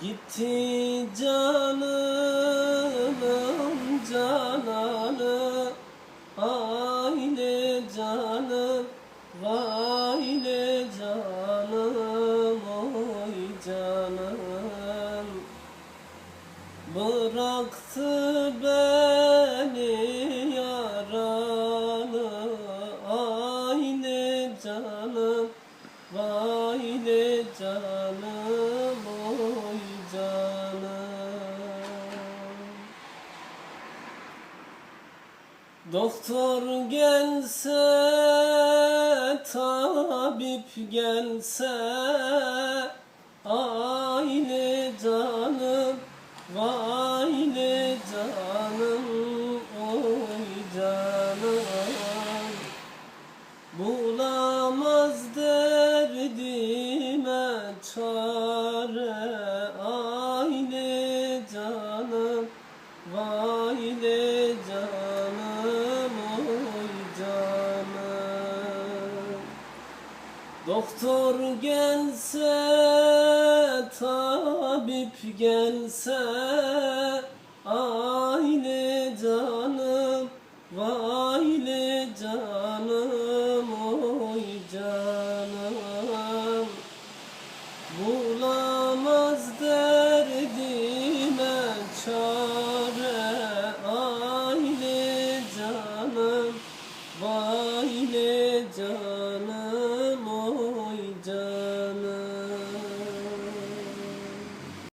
Gitti canım cananı Aile canım Vaile canım Oy canım. Bıraktı beni yaralı Aile canım Vay Doktor gelse tabip gelse Aile canım ne canım oy canım. Bulamaz derdime çare Doktor gelse, tabip gelse, aile canım, vayle canım, oy canım. Bulamaz derdime çare, aile canım, vayle canım.